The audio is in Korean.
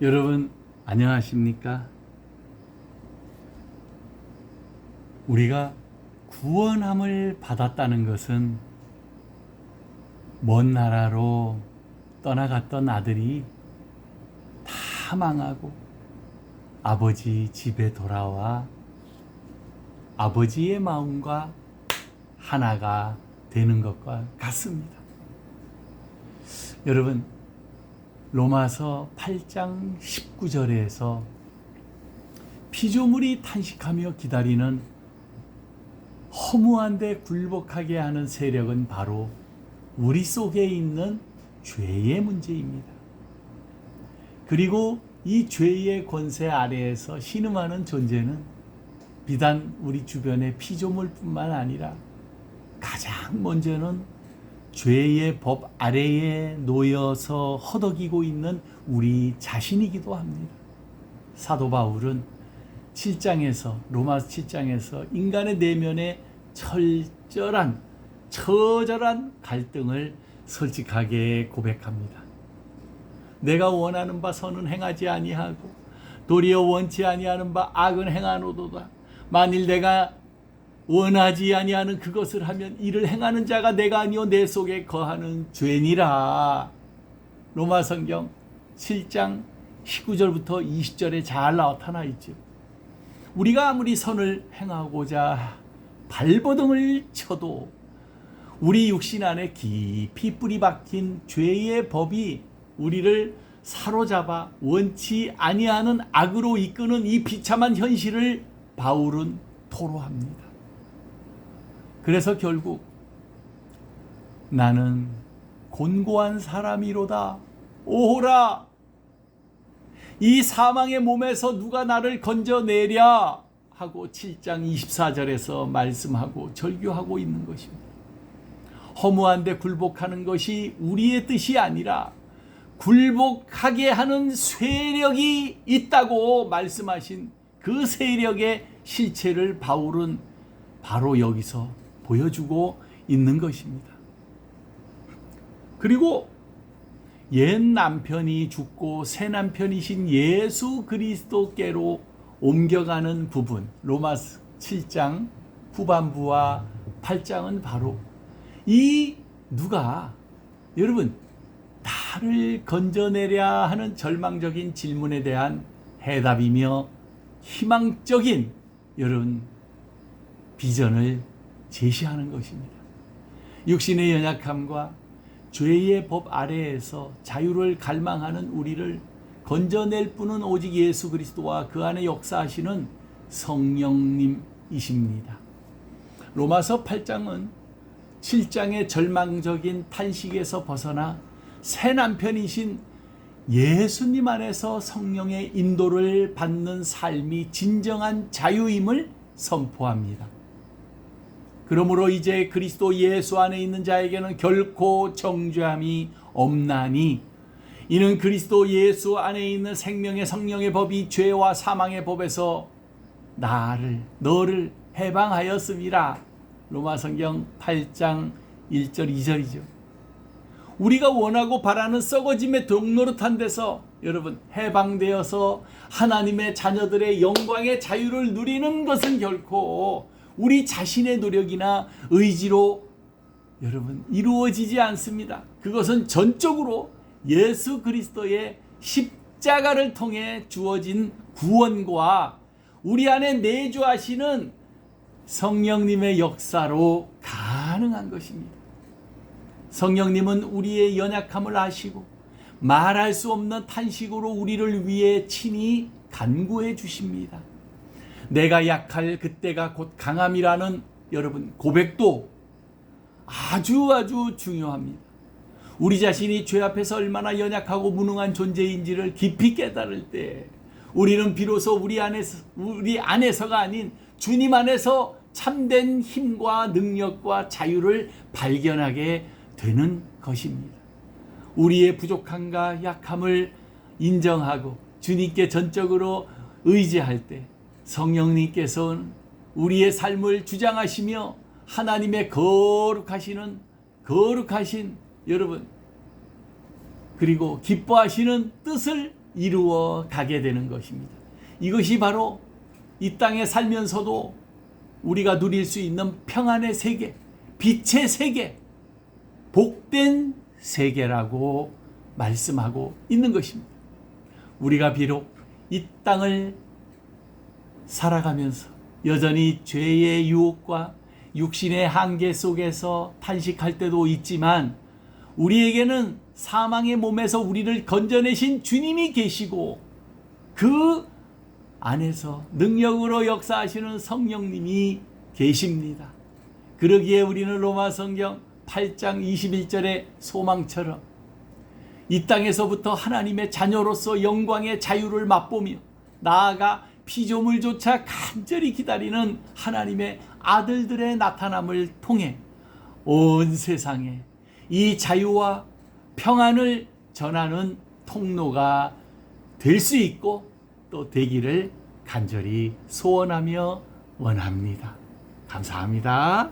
여러분 안녕하십니까? 우리가 구원함을 받았다는 것은 먼 나라로 떠나갔던 아들이 다 망하고 아버지 집에 돌아와 아버지의 마음과 하나가 되는 것과 같습니다. 여러분 로마서 8장 19절에서 피조물이 탄식하며 기다리는 허무한데 굴복하게 하는 세력은 바로 우리 속에 있는 죄의 문제입니다. 그리고 이 죄의 권세 아래에서 신음하는 존재는 비단 우리 주변의 피조물뿐만 아니라 가장 먼저는 죄의 법 아래에 놓여서 허덕이고 있는 우리 자신이기도 합니다. 사도 바울은 7장에서 로마서 7장에서 인간의 내면에 철저한 처절한 갈등을 솔직하게 고백합니다. 내가 원하는 바 선은 행하지 아니하고 도리어 원치 아니하는 바 악은 행하노도다. 만일 내가 원하지 아니하는 그것을 하면 이를 행하는 자가 내가 아니요 내 속에 거하는 죄니라. 로마 성경 7장 19절부터 20절에 잘 나타나 있죠. 우리가 아무리 선을 행하고자 발버둥을 쳐도 우리 육신 안에 깊이 뿌리 박힌 죄의 법이 우리를 사로잡아 원치 아니하는 악으로 이끄는 이 비참한 현실을 바울은 토로합니다. 그래서 결국 나는 곤고한 사람이로다. 오호라! 이 사망의 몸에서 누가 나를 건져내랴! 하고 7장 24절에서 말씀하고 절규하고 있는 것입니다. 허무한데 굴복하는 것이 우리의 뜻이 아니라 굴복하게 하는 세력이 있다고 말씀하신 그 세력의 실체를 바울은 바로 여기서 보여주고 있는 것입니다. 그리고 옛 남편이 죽고 새 남편이신 예수 그리스도께로 옮겨가는 부분 로마스 7장 후반부와 8장은 바로 이 누가 여러분 나를 건져내랴 하는 절망적인 질문에 대한 해답이며 희망적인 여러분 비전을 제시하는 것입니다. 육신의 연약함과 죄의 법 아래에서 자유를 갈망하는 우리를 건져낼 분은 오직 예수 그리스도와 그 안에 역사하시는 성령님이십니다. 로마서 8장은 7장의 절망적인 탄식에서 벗어나 새 남편이신 예수님 안에서 성령의 인도를 받는 삶이 진정한 자유임을 선포합니다. 그러므로 이제 그리스도 예수 안에 있는 자에게는 결코 정죄함이 없나니 이는 그리스도 예수 안에 있는 생명의 성령의 법이 죄와 사망의 법에서 나를 너를 해방하였음이라 로마 성경 8장 1절 2절이죠. 우리가 원하고 바라는 썩어짐의 동노릇한 데서 여러분 해방되어서 하나님의 자녀들의 영광의 자유를 누리는 것은 결코 우리 자신의 노력이나 의지로 여러분 이루어지지 않습니다. 그것은 전적으로 예수 그리스도의 십자가를 통해 주어진 구원과 우리 안에 내주하시는 성령님의 역사로 가능한 것입니다. 성령님은 우리의 연약함을 아시고 말할 수 없는 탄식으로 우리를 위해 친히 간구해 주십니다. 내가 약할 그때가 곧 강함이라는 여러분 고백도 아주 아주 중요합니다. 우리 자신이 죄 앞에서 얼마나 연약하고 무능한 존재인지를 깊이 깨달을 때 우리는 비로소 우리 안에서 우리 안에서가 아닌 주님 안에서 참된 힘과 능력과 자유를 발견하게 되는 것입니다. 우리의 부족함과 약함을 인정하고 주님께 전적으로 의지할 때 성령님께서는 우리의 삶을 주장하시며 하나님의 거룩하시는 거룩하신 여러분 그리고 기뻐하시는 뜻을 이루어 가게 되는 것입니다. 이것이 바로 이 땅에 살면서도 우리가 누릴 수 있는 평안의 세계, 빛의 세계, 복된 세계라고 말씀하고 있는 것입니다. 우리가 비록 이 땅을 살아가면서 여전히 죄의 유혹과 육신의 한계 속에서 탄식할 때도 있지만 우리에게는 사망의 몸에서 우리를 건져내신 주님이 계시고 그 안에서 능력으로 역사하시는 성령님이 계십니다. 그러기에 우리는 로마 성경 8장 21절의 소망처럼 이 땅에서부터 하나님의 자녀로서 영광의 자유를 맛보며 나아가 피조물조차 간절히 기다리는 하나님의 아들들의 나타남을 통해 온 세상에 이 자유와 평안을 전하는 통로가 될 수 있고 또 되기를 간절히 소원하며 원합니다. 감사합니다.